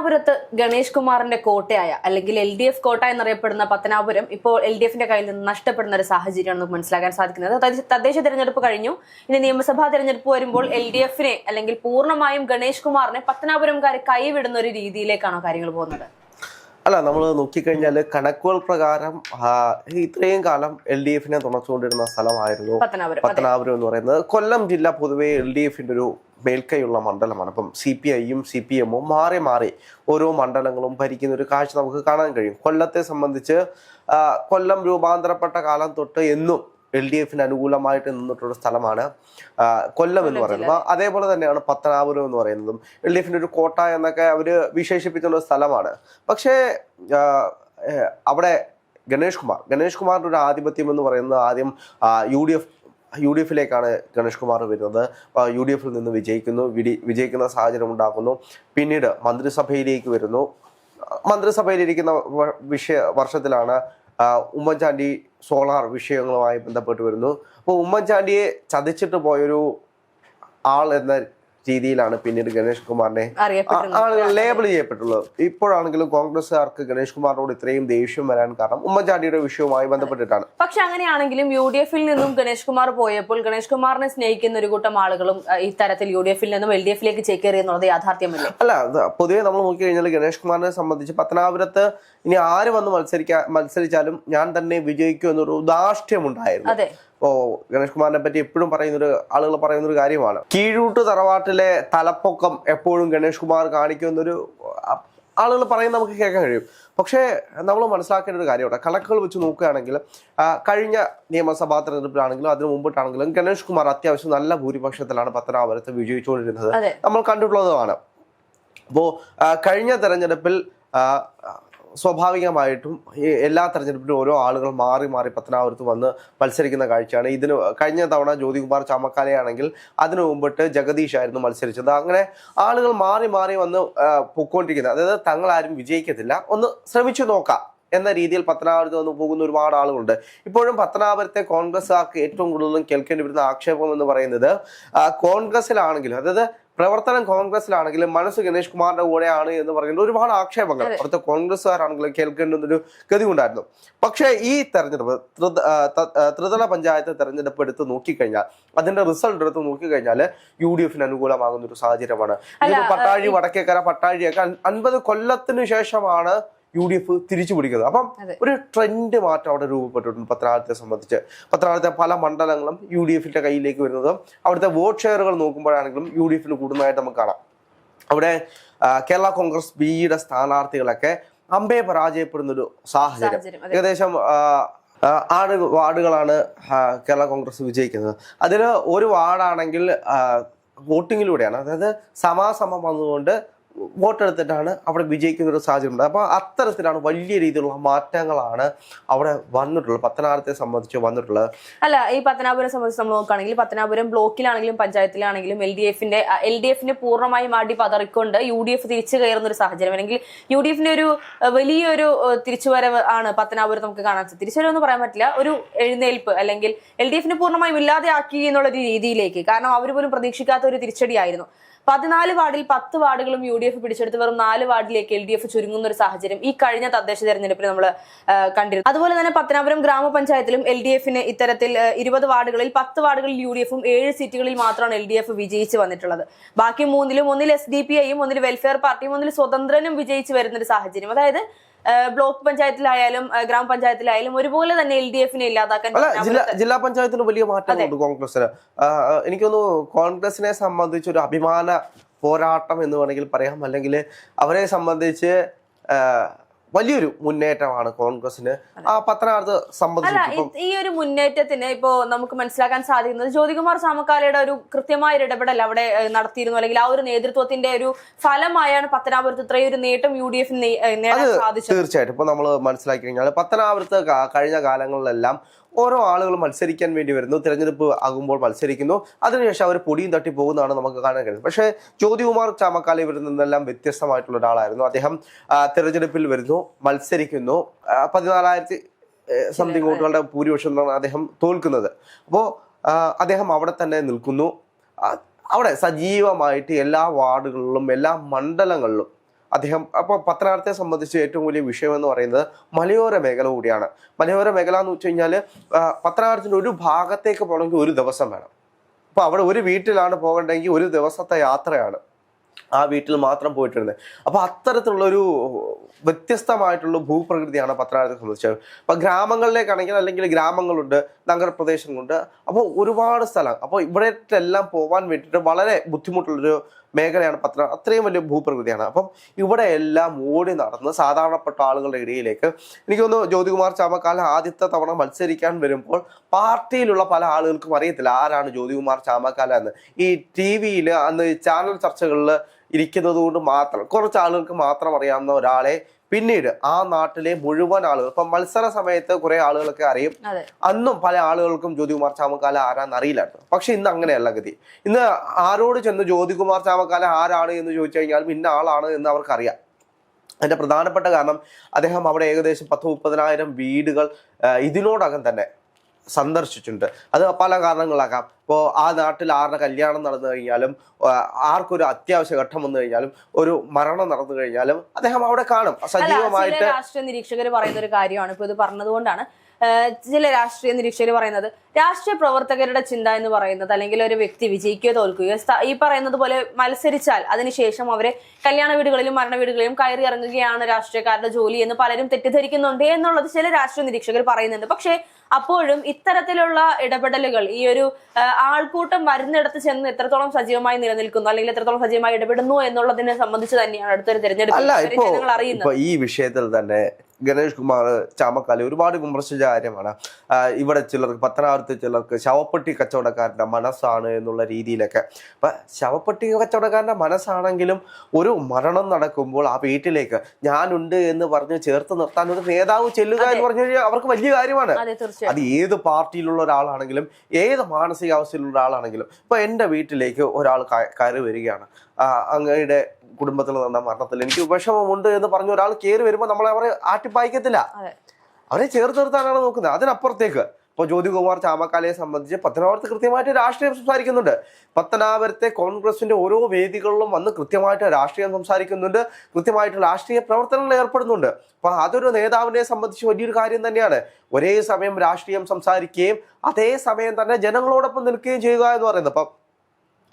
പത്തനാപുരത്ത് ഗണേഷ് കുമാറിന്റെ കോട്ടയായ അല്ലെങ്കിൽ എൽ ഡി എഫ് കോട്ട എന്നറിയപ്പെടുന്ന പത്തനാപുരം ഇപ്പോൾ എൽ ഡി എഫിന്റെ കയ്യിൽ നിന്ന് നഷ്ടപ്പെടുന്ന ഒരു സാഹചര്യമാണ് നമുക്ക് മനസ്സിലാക്കാൻ സാധിക്കുന്നത്. തദ്ദേശ- തെരഞ്ഞെടുപ്പ് കഴിഞ്ഞു. ഇനി നിയമസഭാ തെരഞ്ഞെടുപ്പ് വരുമ്പോൾ എൽ ഡി എഫിനെ അല്ലെങ്കിൽ പൂർണമായും ഗണേഷ് കുമാറിനെ പത്തനാപുരംകാർ കൈവിടുന്ന ഒരു രീതിയിലേക്കാണോ കാര്യങ്ങൾ പോകുന്നത്? അല്ല നമ്മൾ നോക്കിക്കഴിഞ്ഞാൽ കണക്കുകൾ പ്രകാരം ഇത്രയും കാലം എൽ ഡി എഫിനെ തുണച്ചുകൊണ്ടിരുന്ന സ്ഥലമായിരുന്നു പത്തനാപുരം. എന്ന് പറയുന്നത്. കൊല്ലം ജില്ല പൊതുവെ എൽ ഡി എഫിന്റെ ഒരു മേൽക്കൈയുള്ള മണ്ഡലമാണ്. അപ്പം സി പി ഐയും സി പി എമ്മും മാറി മാറി ഓരോ മണ്ഡലങ്ങളും ഭരിക്കുന്ന ഒരു കാഴ്ച നമുക്ക് കാണാൻ കഴിയും. കൊല്ലത്തെ സംബന്ധിച്ച് കൊല്ലം രൂപാന്തരപ്പെട്ട കാലം തൊട്ട് എന്നും എൽ ഡി എഫിന് അനുകൂലമായിട്ട് നിന്നിട്ടുള്ള സ്ഥലമാണ് കൊല്ലം എന്ന് പറയുന്നത്. അതേപോലെ തന്നെയാണ് പത്തനാപുരം എന്ന് പറയുന്നതും. എൽ ഡി എഫിന്റെ ഒരു കോട്ട എന്നൊക്കെ അവർ വിശേഷിപ്പിച്ചുള്ള സ്ഥലമാണ്. പക്ഷേ അവിടെ ഗണേഷ് കുമാർ ഗണേഷ് കുമാറിന്റെ ഒരു ആധിപത്യം എന്ന് പറയുന്നത് ആദ്യം U D F U D എഫിലേക്കാണ് Ganesh Kumar വരുന്നത്. യു ഡി എഫിൽ നിന്ന് വിജയിക്കുന്നു വിടി- വിജയിക്കുന്ന സാഹചര്യം ഉണ്ടാക്കുന്നു. പിന്നീട് മന്ത്രിസഭയിലേക്ക് വരുന്നു. മന്ത്രിസഭയിലിരിക്കുന്ന വിഷയ വർഷത്തിലാണ് ഉമ്മൻചാണ്ടി സോളാർ വിഷയങ്ങളുമായി ബന്ധപ്പെട്ട് വരുന്നു. അപ്പോൾ ഉമ്മൻചാണ്ടിയെ ചതിച്ചിട്ട് പോയൊരു ആൾ എന്ന രീതിയിലാണ് പിന്നീട് ഗണേഷ് കുമാറിനെ ആളുകൾ ലേബിൾ ചെയ്യപ്പെട്ടുള്ളത്. ഇപ്പോഴാണെങ്കിലും കോൺഗ്രസ്സുകാർക്ക് ഗണേഷ് കുമാറിനോട് ഇത്രയും ദേഷ്യം വരാൻ കാരണം ഉമ്മൻചാണ്ടിയുടെ വിഷയവുമായി ബന്ധപ്പെട്ടിട്ടാണ്. പക്ഷെ അങ്ങനെയാണെങ്കിലും യു ഡി എഫിൽ നിന്നും ഗണേഷ് കുമാർ പോയപ്പോൾ ഗണേഷ് കുമാറിനെ സ്നേഹിക്കുന്ന ഒരു കൂട്ടം ആളുകളും ഈ ഇത്തരത്തിൽ യു ഡി എഫിൽ നിന്നും എൽ ഡി എഫിലേക്ക് ചേക്കേറി എന്നുള്ളത് യാഥാർത്ഥ്യമല്ലേ? അല്ല പൊതുവെ നമ്മൾ നോക്കിക്കഴിഞ്ഞാൽ ഗണേഷ് കുമാറിനെ സംബന്ധിച്ച് പത്തനാപുരത്ത് ഇനി ആര് വന്ന് മത്സരിക്കാൻ മത്സരിച്ചാലും ഞാൻ തന്നെ വിജയിക്കും എന്നൊരു അതെ. ഓ ഗണേഷ് കുമാറിനെ പറ്റി എപ്പോഴും പറയുന്നൊരു ആളുകൾ പറയുന്നൊരു കാര്യമാണ്. കീഴൂട്ട് തറവാട്ടിലെ തലപ്പൊക്കം എപ്പോഴും ഗണേഷ് കുമാർ കാണിക്കുന്നൊരു ആളുകൾ പറയുന്നത് നമുക്ക് കേൾക്കാൻ കഴിയും. പക്ഷേ നമ്മൾ മനസ്സിലാക്കേണ്ട ഒരു കാര്യമാണ് കണക്കുകൾ വെച്ച് നോക്കുകയാണെങ്കിൽ കഴിഞ്ഞ നിയമസഭാ തെരഞ്ഞെടുപ്പിലാണെങ്കിലും അതിന് മുമ്പിട്ടാണെങ്കിലും ഗണേഷ് കുമാർ അത്യാവശ്യം നല്ല ഭൂരിപക്ഷത്തിലാണ് പത്തനാപുരത്ത് വിജയിച്ചുകൊണ്ടിരുന്നത്. നമ്മൾ കണ്ടിട്ടുള്ളതുമാണ്. അപ്പോൾ കഴിഞ്ഞ തെരഞ്ഞെടുപ്പിൽ സ്വാഭാവികമായിട്ടും എല്ലാ തെരഞ്ഞെടുപ്പിലും ഓരോ ആളുകൾ മാറി മാറി പത്തനാപുരത്ത് വന്ന് മത്സരിക്കുന്ന കാഴ്ചയാണ്. ഇതിന് കഴിഞ്ഞ തവണ ജ്യോതികുമാർ ചാമക്കാലയാണെങ്കിൽ അതിനു മുമ്പിട്ട് ജഗദീഷ് ആയിരുന്നു മത്സരിച്ചത്. അങ്ങനെ ആളുകൾ മാറി മാറി വന്ന് പൊക്കോണ്ടിരിക്കുന്നത്. അതായത് തങ്ങളാരും വിജയിക്കത്തില്ല. ഒന്ന് ശ്രമിച്ചു നോക്കാം എന്ന രീതിയിൽ പത്തനാപുരത്ത് വന്ന് പോകുന്ന ഒരുപാട് ആളുകളുണ്ട്. ഇപ്പോഴും പത്തനാപുരത്തെ കോൺഗ്രസ്സുകാർക്ക് ഏറ്റവും കൂടുതലും കേൾക്കേണ്ടി വരുന്ന ആക്ഷേപം എന്ന് പറയുന്നത് കോൺഗ്രസ്സിലാണെങ്കിലും അതായത് പ്രവർത്തനം കോൺഗ്രസ്സിലാണെങ്കിലും മനസ്സ് ഗണേഷ് കുമാറിന്റെ കൂടെയാണ് എന്ന് പറയുന്ന ഒരുപാട് ആക്ഷേപങ്ങൾ. അവിടുത്തെ കോൺഗ്രസ്സുകാരാണെങ്കിലും കേൾക്കേണ്ടുന്ന ഒരു ഗതി ഉണ്ടായിരുന്നു പക്ഷേ ഈ തെരഞ്ഞെടുപ്പ് ത്രിതല പഞ്ചായത്ത് തെരഞ്ഞെടുപ്പ് എടുത്ത് നോക്കിക്കഴിഞ്ഞാൽ അതിന്റെ റിസൾട്ട് എടുത്ത് നോക്കിക്കഴിഞ്ഞാൽ യു ഡി എഫിന് അനുകൂലമാകുന്ന ഒരു സാഹചര്യമാണ് പട്ടാഴി വടക്കേക്കര പട്ടാഴിയൊക്കെ അൻ- അൻപത് കൊല്ലത്തിന് ശേഷമാണ് യു ഡി എഫ് തിരിച്ചു പിടിക്കുന്നത്. അപ്പം ഒരു ട്രെൻഡ് മാറ്റം അവിടെ രൂപപ്പെട്ടിട്ടുണ്ട് പത്രാളത്തെ സംബന്ധിച്ച്. പത്രാളത്തെ പല മണ്ഡലങ്ങളും യു ഡി എഫിന്റെ കയ്യിലേക്ക് വരുന്നതും അവിടുത്തെ വോട്ട് ഷെയറുകൾ നോക്കുമ്പോഴാണെങ്കിലും യു ഡി എഫിന് കൂടുന്നതായിട്ട് നമുക്ക് കാണാം. അവിടെ കേരള കോൺഗ്രസ് ബിയുടെ സ്ഥാനാർത്ഥികളൊക്കെ അമ്പയെ പരാജയപ്പെടുന്ന ഒരു സാഹചര്യം ഏകദേശം ആറ് വാർഡുകളാണ് കേരള കോൺഗ്രസ് വിജയിക്കുന്നത്. അതിൽ ഒരു വാർഡാണെങ്കിൽ വോട്ടിങ്ങിലൂടെയാണ്. അതായത് സമാസമം വന്നുകൊണ്ട് വോട്ടെടുത്തിട്ടാണ് അവിടെ വിജയിക്കുന്ന ഒരു സാഹചര്യം ഉണ്ട് അപ്പോൾ അത്തരത്തിലാണ് വലിയ രീതിയിലുള്ള മാറ്റങ്ങളാണ് അവിടെ വന്നിട്ടുള്ളത് പത്തനാപുരത്തെ സംബന്ധിച്ച് വന്നിട്ടുള്ളത്. അല്ല ഈ പത്തനാപുരം സംബന്ധിച്ച് നമ്മൾ നോക്കുകയാണെങ്കിൽ പത്തനാപുരം ബ്ലോക്കിലാണെങ്കിലും പഞ്ചായത്തിലാണെങ്കിലും എൽ ഡി എഫിന്റെ എൽ ഡി എഫിനെ പൂർണമായും അടി പതറിക്കൊണ്ട് യു ഡി എഫ് തിരിച്ചു കയറുന്ന ഒരു സാഹചര്യം. അല്ലെങ്കിൽ യു ഡി എഫിന്റെ ഒരു വലിയൊരു തിരിച്ചുവരവ് ആണ് പത്തനാപുരം നമുക്ക് കാണാൻ തിരിച്ചുവരവ് എന്ന് പറയാൻ പറ്റില്ല ഒരു എഴുന്നേൽപ്പ് അല്ലെങ്കിൽ എൽ ഡി എഫിനെ പൂർണമായും ഇല്ലാതെ ആക്കി എന്നുള്ള ഒരു രീതിയിലേക്ക്. കാരണം അവർ പോലും പ്രതീക്ഷിക്കാത്ത ഒരു തിരിച്ചടിയായിരുന്നു. പതിനാല് വാർഡിൽ പത്ത് വാർഡുകളും യു ഡി എഫ് പിടിച്ചെടുത്ത് വെറും നാല് വാർഡിലേക്ക് എൽ ഡി എഫ് ചുരുങ്ങുന്ന ഒരു സാഹചര്യം ഈ കഴിഞ്ഞ തദ്ദേശ തെരഞ്ഞെടുപ്പിൽ നമ്മൾ കണ്ടിരുന്നു. അതുപോലെ തന്നെ പത്തനാപുരം ഗ്രാമപഞ്ചായത്തിലും എൽ ഡി എഫിന് ഇത്തരത്തിൽ ഇരുപത് വാർഡുകളിൽ പത്ത് വാർഡുകളിൽ യു ഡി എഫും ഏഴ് സീറ്റുകളിൽ മാത്രമാണ് എൽ ഡി എഫ് വിജയിച്ച് വന്നിട്ടുള്ളത്. ബാക്കി മൂന്നിലും ഒന്നിൽ എസ് ഡി പി ഐയും ഒന്നിൽ വെൽഫെയർ പാർട്ടിയും ഒന്നിൽ സ്വതന്ത്രനും വിജയിച്ച് വരുന്ന ഒരു സാഹചര്യം. അതായത് ബ്ലോക്ക് പഞ്ചായത്തിലായാലും ഗ്രാമപഞ്ചായത്തിലായാലും ഒരുപോലെ തന്നെ എൽ ഡി എഫിനെ ഇല്ലാതാക്കാൻ ജില്ലാ പഞ്ചായത്തിന് വലിയ മാറ്റമുണ്ട് കോൺഗ്രസിന് എനിക്കൊന്ന് എനിക്ക് കോൺഗ്രസിനെ സംബന്ധിച്ച് ഒരു അഭിമാന പോരാട്ടം എന്ന് വേണമെങ്കിൽ പറയാം. അല്ലെങ്കിൽ അവരെ സംബന്ധിച്ച് വലിയൊരു മുന്നേറ്റമാണ് കോൺഗ്രസിന് ആ പത്തനാപുരത്ത് അല്ല സംബന്ധിച്ച് ഈ ഒരു മുന്നേറ്റത്തിന് ഇപ്പോ നമുക്ക് മനസ്സിലാക്കാൻ സാധിക്കുന്നത് ജ്യോതികുമാർ സാമക്കാലയുടെ ഒരു കൃത്യമായ ഒരു ഇടപെടൽ അവിടെ നടത്തിയിരുന്നു. അല്ലെങ്കിൽ ആ ഒരു നേതൃത്വത്തിന്റെ ഒരു ഫലമായാണ് പത്തനാപുരത്ത് ഇത്രയും ഒരു നേട്ടം യു ഡി എഫ് നേടാൻ സാധിച്ചത്. തീർച്ചയായിട്ടും. ഇപ്പൊ നമ്മൾ മനസ്സിലാക്കി കഴിഞ്ഞാൽ പത്തനാപുരത്ത് കഴിഞ്ഞ കാലങ്ങളിലെല്ലാം ഓരോ ആളുകൾ മത്സരിക്കാൻ വേണ്ടി വരുന്നു തിരഞ്ഞെടുപ്പ് ആകുമ്പോൾ മത്സരിക്കുന്നു. അതിനുശേഷം അവർ പൊടിയും തട്ടി പോകുന്നതാണ് നമുക്ക് കാണാൻ കഴിയുന്നത്. പക്ഷേ ജ്യോതികുമാർ ചാമക്കാലി ഇവരിൽ നിന്നെല്ലാം വ്യത്യസ്തമായിട്ടുള്ള ഒരാളായിരുന്നു. അദ്ദേഹം തിരഞ്ഞെടുപ്പിൽ വരുന്നു മത്സരിക്കുന്നു. പതിനാലായിരത്തി സംതിങ് വോട്ടുകളുടെ ഭൂരിപക്ഷമാണ് അദ്ദേഹം തോൽക്കുന്നത്. അപ്പോൾ അദ്ദേഹം അവിടെ തന്നെ നിൽക്കുന്നു. അവിടെ സജീവമായിട്ട് എല്ലാ വാർഡുകളിലും എല്ലാ മണ്ഡലങ്ങളിലും അദ്ദേഹം അപ്പോൾ പത്തനാപുരത്തെ സംബന്ധിച്ച് ഏറ്റവും വലിയ വിഷയം എന്ന് പറയുന്നത് മലയോര മേഖല കൂടിയാണ്. മലയോര മേഖല എന്ന് വെച്ച് കഴിഞ്ഞാൽ പത്തനാപുരത്തിന്റെ ഒരു ഭാഗത്തേക്ക് പോകണമെങ്കിൽ ഒരു ദിവസം വേണം. അപ്പോൾ അവിടെ ഒരു വീട്ടിലാണ് പോകേണ്ടതെങ്കിൽ ഒരു ദിവസത്തെ യാത്രയാണ് ആ വീട്ടിൽ മാത്രം പോയിട്ടിരുന്നത്. അപ്പൊ അത്തരത്തിലുള്ളൊരു വ്യത്യസ്തമായിട്ടുള്ള ഭൂപ്രകൃതിയാണ് പത്തനാപുരത്തെ സംബന്ധിച്ചത് അപ്പൊ ഗ്രാമങ്ങളിലേക്കാണെങ്കിൽ അല്ലെങ്കിൽ ഗ്രാമങ്ങളുണ്ട് നഗരപ്രദേശങ്ങളുണ്ട്. അപ്പോൾ ഒരുപാട് സ്ഥലം. അപ്പോൾ ഇവിടെയെല്ലാം പോകാൻ വേണ്ടിയിട്ട് വളരെ ബുദ്ധിമുട്ടുള്ളൊരു മേഖലയാണ് പത്ര അത്രയും വലിയ ഭൂപ്രകൃതിയാണ്. അപ്പം ഇവിടെ എല്ലാം ഓടി നടന്ന് സാധാരണപ്പെട്ട ആളുകളുടെ ഇടയിലേക്ക് എനിക്ക് തോന്നുന്നു ജ്യോതികുമാർ ചാമക്കാല ആദ്യത്തെ തവണ മത്സരിക്കാൻ വരുമ്പോൾ പാർട്ടിയിലുള്ള പല ആളുകൾക്കും അറിയത്തില്ല ആരാണ് ജ്യോതികുമാർ ചാമക്കാല എന്ന്. ഈ ടി വിയിൽ അന്ന് ചാനൽ ചർച്ചകളിൽ ഇരിക്കുന്നത് കൊണ്ട് മാത്രം കുറച്ച് ആളുകൾക്ക് മാത്രം അറിയാവുന്ന ഒരാളെ പിന്നീട് ആ നാട്ടിലെ മുഴുവൻ ആളുകൾ ഇപ്പൊ മത്സര സമയത്ത് കുറെ ആളുകളൊക്കെ അറിയും. അന്നും പല ആളുകൾക്കും ജ്യോതികുമാർ ചാമക്കാല ആരാന്ന് അറിയില്ലായിരുന്നു. പക്ഷെ ഇന്ന് അങ്ങനെയല്ല ഗതി. ഇന്ന് ആരോട് ചെന്ന് ജ്യോതികുമാർ ചാമക്കാല ആരാണ് എന്ന് ചോദിച്ചു കഴിഞ്ഞാൽ ഇന്ന ആളാണ് എന്ന് അവർക്കറിയാം. അതിന്റെ പ്രധാനപ്പെട്ട കാരണം അദ്ദേഹം അവിടെ ഏകദേശം പത്ത് മുപ്പതിനായിരം വീടുകൾ ഇതിനോടകം തന്നെ സന്ദർശിച്ചിട്ടുണ്ട്. അത് പല കാരണങ്ങളാകാം. ഇപ്പോൾ ആ നാട്ടിൽ ആരുടെ കല്യാണം നടന്നു കഴിഞ്ഞാലും ആർക്കൊരു അത്യാവശ്യ ഘട്ടം വന്നു കഴിഞ്ഞാലും ഒരു മരണം നടന്നു കഴിഞ്ഞാലും അദ്ദേഹം അവിടെ കാണും. സജീവമായിട്ട് രാഷ്ട്രീയ നിരീക്ഷകർ പറയുന്ന ഒരു കാര്യമാണ്. ഇപ്പൊ ഇത് പറഞ്ഞതുകൊണ്ടാണ് ചില രാഷ്ട്രീയ നിരീക്ഷകർ പറയുന്നത് രാഷ്ട്രീയ പ്രവർത്തകരുടെ ചിന്ത എന്ന് പറയുന്നത് അല്ലെങ്കിൽ ഒരു വ്യക്തി വിജയിക്കുകയോ തോൽക്കുകയോ ഈ പറയുന്നത് പോലെ മത്സരിച്ചാൽ അതിനുശേഷം അവരെ കല്യാണ വീടുകളിലും മരണ വീടുകളിലും കയറി ഇറങ്ങുകയാണ് രാഷ്ട്രീയക്കാരുടെ ജോലി എന്ന് പലരും തെറ്റിദ്ധരിക്കുന്നുണ്ട് എന്നുള്ളത് ചില രാഷ്ട്രീയ നിരീക്ഷകർ പറയുന്നുണ്ട്. പക്ഷേ അപ്പോഴും ഇത്തരത്തിലുള്ള ഇടപെടലുകൾ ഈ ഒരു ആൾക്കൂട്ടം വരുന്നിടത്ത് ചെന്ന് എത്രത്തോളം സജീവമായി നിലനിൽക്കുന്നു അല്ലെങ്കിൽ എത്രത്തോളം സജീവമായി ഇടപെടുന്നു എന്നുള്ളതിനെ സംബന്ധിച്ച് തന്നെയാണ് അടുത്തൊരു തെരഞ്ഞെടുപ്പ് അറിയുന്നത്. ഈ വിഷയത്തിൽ തന്നെ ഗണേഷ് കുമാർ ചാമക്കാലി ഒരുപാട് വിമർശിച്ച കാര്യമാണ്. ഇവിടെ ചിലർക്ക് പത്തനാപുരത്ത് ചിലർക്ക് ശവപ്പെട്ടി കച്ചവടക്കാരന്റെ മനസ്സാണ് എന്നുള്ള രീതിയിലൊക്കെ. അപ്പൊ ശവപ്പെട്ടി കച്ചവടക്കാരന്റെ മനസ്സാണെങ്കിലും ഒരു മരണം നടക്കുമ്പോൾ ആ വീട്ടിലേക്ക് ഞാനുണ്ട് എന്ന് പറഞ്ഞ് ചേർത്ത് നിർത്താൻ ഒരു നേതാവ് ചെല്ലുക എന്ന് പറഞ്ഞു കഴിഞ്ഞാൽ അവർക്ക് വലിയ കാര്യമാണ്. അതെ ഏത് പാർട്ടിയിലുള്ള ഒരാളാണെങ്കിലും ഏത് മാനസികാവസ്ഥയിലുള്ള ഒരാളാണെങ്കിലും. ഇപ്പൊ എന്റെ വീട്ടിലേക്ക് ഒരാൾ കയറി വരികയാണ്. അങ്ങയുടെ കുടുംബത്തിൽ നടന്ന മരണത്തിൽ എനിക്ക് വിഷമമുണ്ട് എന്ന് പറഞ്ഞ ഒരാൾ കയറി വരുമ്പോൾ നമ്മളെ അവരെ ആട്ടിപ്പായിക്കത്തില്ല. അവരെ ചേർത്ത് നിർത്താനാണ് നോക്കുന്നത്. അതിനപ്പുറത്തേക്ക് ഇപ്പോൾ ജ്യോതികുമാർ ചാമക്കാലയെ സംബന്ധിച്ച് പത്തനാപുരത്ത് കൃത്യമായിട്ട് രാഷ്ട്രീയം സംസാരിക്കുന്നുണ്ട്. പത്തനാപുരത്തെ കോൺഗ്രസിന്റെ ഓരോ വേദികളിലും വന്ന് കൃത്യമായിട്ട് രാഷ്ട്രീയം സംസാരിക്കുന്നുണ്ട്. കൃത്യമായിട്ട് രാഷ്ട്രീയ പ്രവർത്തനങ്ങൾ ഏർപ്പെടുന്നുണ്ട്. അപ്പോൾ അതൊരു നേതാവിനെ സംബന്ധിച്ച് വലിയൊരു കാര്യം തന്നെയാണ്. ഒരേ സമയം രാഷ്ട്രീയം സംസാരിക്കുകയും അതേ സമയം തന്നെ ജനങ്ങളോടൊപ്പം നിൽക്കുകയും ചെയ്യുക എന്ന് പറയുന്നത്. അപ്പം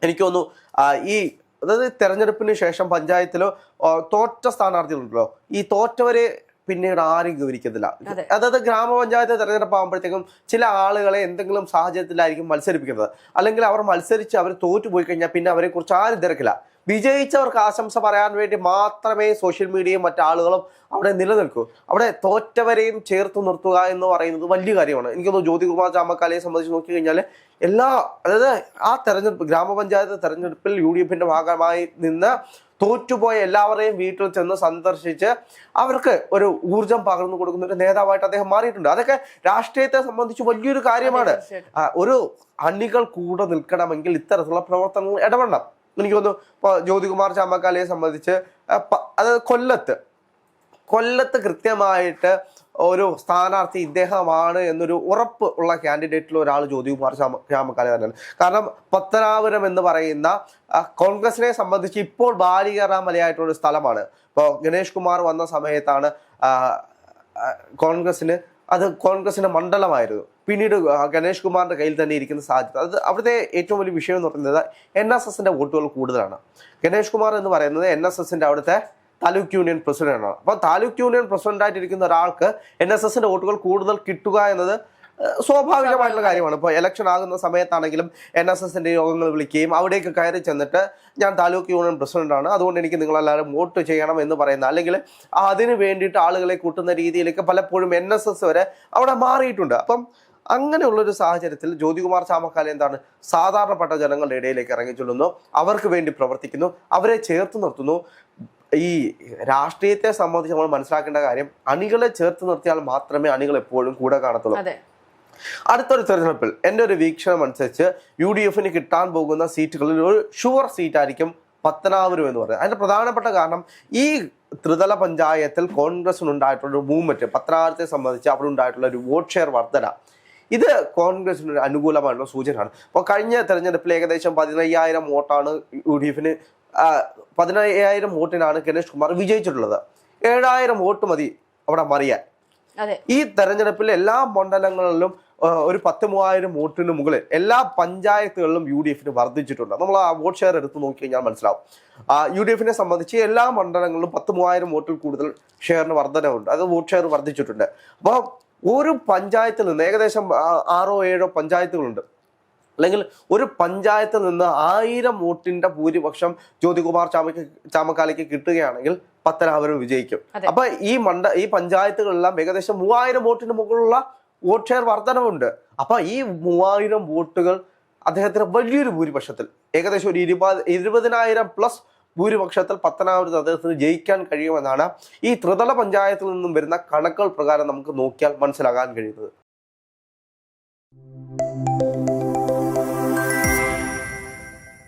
എനിക്ക് തോന്നുന്നു ഈ അതായത് തെരഞ്ഞെടുപ്പിന് ശേഷം പഞ്ചായത്തിലോ തോറ്റ സ്ഥാനാർത്ഥികളുണ്ടല്ലോ. ഈ തോറ്റവരെ പിന്നീട് ആരും ഗൗരിക്കത്തില്ല അതെ. അതായത് ഗ്രാമപഞ്ചായത്ത് തെരഞ്ഞെടുപ്പ് ആകുമ്പോഴത്തേക്കും ചില ആളുകളെ എന്തെങ്കിലും സാഹചര്യത്തിലായിരിക്കും മത്സരിപ്പിക്കുന്നത്. അല്ലെങ്കിൽ അവർ മത്സരിച്ച് അവർ തോറ്റുപോയി കഴിഞ്ഞാൽ പിന്നെ അവരെ കുറിച്ച് ആരും തിരക്കില്ല. വിജയിച്ചവർക്ക് ആശംസ പറയാൻ വേണ്ടി മാത്രമേ സോഷ്യൽ മീഡിയയും മറ്റാളുകളും അവിടെ നിലനിൽക്കൂ. അവിടെ തോറ്റവരെയും ചേർത്ത് നിർത്തുക എന്ന് പറയുന്നത് വലിയ കാര്യമാണ്. എനിക്ക് തോന്നുന്നു ജ്യോതികുമാർ ചാമക്കാലയെ സംബന്ധിച്ച് നോക്കിക്കഴിഞ്ഞാൽ എല്ലാ അതായത് ആ തെരഞ്ഞെടുപ്പ് ഗ്രാമപഞ്ചായത്ത് തെരഞ്ഞെടുപ്പിൽ യു ഡി എഫിന്റെ ഭാഗമായി നിന്ന് തോറ്റുപോയ എല്ലാവരെയും വീട്ടിൽ ചെന്ന് സന്ദർശിച്ച് അവർക്ക് ഒരു ഊർജം പകർന്നു കൊടുക്കുന്ന ഒരു നേതാവായിട്ട് അദ്ദേഹം മാറിയിട്ടുണ്ട്. അതൊക്കെ രാഷ്ട്രീയത്തെ സംബന്ധിച്ച് വലിയൊരു കാര്യമാണ്. ഒരു അണികൾ കൂടെ നിൽക്കണമെങ്കിൽ ഇത്തരത്തിലുള്ള പ്രവർത്തനങ്ങൾ ഇടപെടണം. എനിക്ക് തോന്നുന്നു ഇപ്പോൾ ജ്യോതികുമാർ ചാമക്കാലയെ സംബന്ധിച്ച് അത് കൊല്ലത്ത് കൊല്ലത്ത് കൃത്യമായിട്ട് ഒരു സ്ഥാനാർത്ഥി ഇദ്ദേഹമാണ് എന്നൊരു ഉറപ്പ് ഉള്ള കാൻഡിഡേറ്റിൽ ഒരാൾ ജ്യോതികുമാർ ശ്യാമ ചാമക്കാല തന്നെയാണ്. കാരണം പത്തനാപുരം എന്ന് പറയുന്ന കോൺഗ്രസിനെ സംബന്ധിച്ച് ഇപ്പോൾ ബാലികറാമലയായിട്ടുള്ള സ്ഥലമാണ്. ഇപ്പോൾ ഗണേഷ് കുമാർ വന്ന സമയത്താണ് കോൺഗ്രസിന് അത് കോൺഗ്രസിന്റെ മണ്ഡലമായിരുന്നു. പിന്നീട് ഗണേഷ് കുമാറിന്റെ കയ്യിൽ തന്നെ ഇരിക്കുന്ന സാധ്യത അത് അവിടുത്തെ ഏറ്റവും വലിയ വിഷയം എന്ന് പറയുന്നത് എൻ എസ് എസിന്റെ വോട്ടുകൾ കൂടുതലാണ്. ഗണേഷ് കുമാർ എന്ന് പറയുന്നത് എൻ എസ് എസിന്റെ അവിടുത്തെ താലൂക്ക് യൂണിയൻ പ്രസിഡന്റാണ്. അപ്പോൾ അപ്പൊ താലൂക്ക് യൂണിയൻ പ്രസിഡന്റ് ആയിട്ടിരിക്കുന്ന ഒരാൾക്ക് എൻ എസ് എസിന്റെ വോട്ടുകൾ കൂടുതൽ കിട്ടുക എന്നത് സ്വാഭാവികമായിട്ടുള്ള കാര്യമാണ്. ഇപ്പോൾ ഇലക്ഷൻ ആകുന്ന സമയത്താണെങ്കിലും എൻ എസ് എസിന്റെ യോഗങ്ങൾ വിളിക്കുകയും അവിടേക്ക് കയറി ചെന്നിട്ട് ഞാൻ താലൂക്ക് യൂണിയൻ പ്രസിഡന്റാണ് അതുകൊണ്ട് എനിക്ക് നിങ്ങളെല്ലാവരും വോട്ട് ചെയ്യണം എന്ന് പറയുന്ന അല്ലെങ്കിൽ അതിന് വേണ്ടിയിട്ട് ആളുകളെ കൂട്ടുന്ന രീതിയിലേക്ക് പലപ്പോഴും എൻ എസ് എസ് വരെ അവിടെ മാറിയിട്ടുണ്ട്. അപ്പം അങ്ങനെയുള്ളൊരു സാഹചര്യത്തിൽ ജ്യോതികുമാർ ചാമക്കാല എന്താണ്? സാധാരണപ്പെട്ട ജനങ്ങളുടെ ഇടയിലേക്ക് ഇറങ്ങി ചൊല്ലുന്നു. അവർക്ക് വേണ്ടി പ്രവർത്തിക്കുന്നു. അവരെ ചേർത്ത് നിർത്തുന്നു. ഈ രാഷ്ട്രീയത്തെ സംബന്ധിച്ച് നമ്മൾ മനസ്സിലാക്കേണ്ട കാര്യം അണികളെ ചേർത്ത് നിർത്തിയാൽ മാത്രമേ അണികൾ എപ്പോഴും കൂടെ കാണത്തുള്ളൂ. അടുത്തൊരു തെരഞ്ഞെടുപ്പിൽ എന്റെ ഒരു വീക്ഷണം അനുസരിച്ച് യു ഡി എഫിന് കിട്ടാൻ പോകുന്ന സീറ്റുകളിൽ ഒരു ഷുവർ സീറ്റ് ആയിരിക്കും പത്തനാപുരം എന്ന് പറയുന്നത്. അതിന്റെ പ്രധാനപ്പെട്ട കാരണം ഈ ത്രിതല പഞ്ചായത്തിൽ കോൺഗ്രസിനുണ്ടായിട്ടുള്ള ഒരു മൂവ്മെന്റ് പത്തനാപുരത്തെ സംബന്ധിച്ച് അവിടെ ഉണ്ടായിട്ടുള്ള ഒരു വോട്ട് ഷെയർ വർധന. ഇത് കോൺഗ്രസിന് ഒരു അനുകൂലമായിട്ടുള്ള സൂചനയാണ്. അപ്പോൾ കഴിഞ്ഞ തെരഞ്ഞെടുപ്പിൽ ഏകദേശം പതിനയ്യായിരം വോട്ടാണ് യു ഡി എഫിന് പതിനയ്യായിരം വോട്ടിനാണ് ഗണേഷ് കുമാർ വിജയിച്ചിട്ടുള്ളത്. ഏഴായിരം വോട്ട് മതി അവിടെ മറിയാൻ. ഈ തെരഞ്ഞെടുപ്പിൽ എല്ലാ മണ്ഡലങ്ങളിലും ഒരു പത്ത് മൂവായിരം വോട്ടിന് മുകളിൽ എല്ലാ പഞ്ചായത്തുകളിലും യു ഡി എഫിന് വർദ്ധിച്ചിട്ടുണ്ട്. നമ്മൾ ആ വോട്ട് ഷെയർ എടുത്ത് നോക്കി കഴിഞ്ഞാൽ മനസ്സിലാവും. യു ഡി എഫിനെ സംബന്ധിച്ച് എല്ലാ മണ്ഡലങ്ങളിലും പത്ത് മൂവായിരം വോട്ടിൽ കൂടുതൽ ഷെയറിന് വർധനവുണ്ട്. അത് വോട്ട് ഷെയർ വർദ്ധിച്ചിട്ടുണ്ട്. അപ്പോൾ ഒരു പഞ്ചായത്തിൽ നിന്ന് ഏകദേശം ആറോ ഏഴോ പഞ്ചായത്തുകളുണ്ട്. അല്ലെങ്കിൽ ഒരു പഞ്ചായത്തിൽ നിന്ന് ആയിരം വോട്ടിന്റെ ഭൂരിപക്ഷം ജ്യോതികുമാർ ചാമക്ക് ചാമക്കാലയ്ക്ക് കിട്ടുകയാണെങ്കിൽ പത്തനാപുരം വിജയിക്കും. അപ്പൊ ഈ മണ്ഡ ഈ പഞ്ചായത്തുകളെല്ലാം ഏകദേശം മൂവായിരം വോട്ടിന് മുകളിലുള്ള വോട്ട് ഷെയർ വർധനവുണ്ട്. അപ്പൊ ഈ മൂവായിരം വോട്ടുകൾ അദ്ദേഹത്തിന് വലിയൊരു ഭൂരിപക്ഷത്തിൽ ഏകദേശം ഒരു ഇരുപത് ഇരുപതിനായിരം പ്ലസ് ഭൂരിപക്ഷത്തിൽ പത്തനാപുരത്ത് അദ്ദേഹത്തിന് ജയിക്കാൻ കഴിയുമെന്നാണ് ഈ ത്രിതല പഞ്ചായത്തിൽ നിന്നും വരുന്ന കണക്കുകൾ പ്രകാരം നമുക്ക് നോക്കിയാൽ മനസ്സിലാകാൻ കഴിയുന്നത്.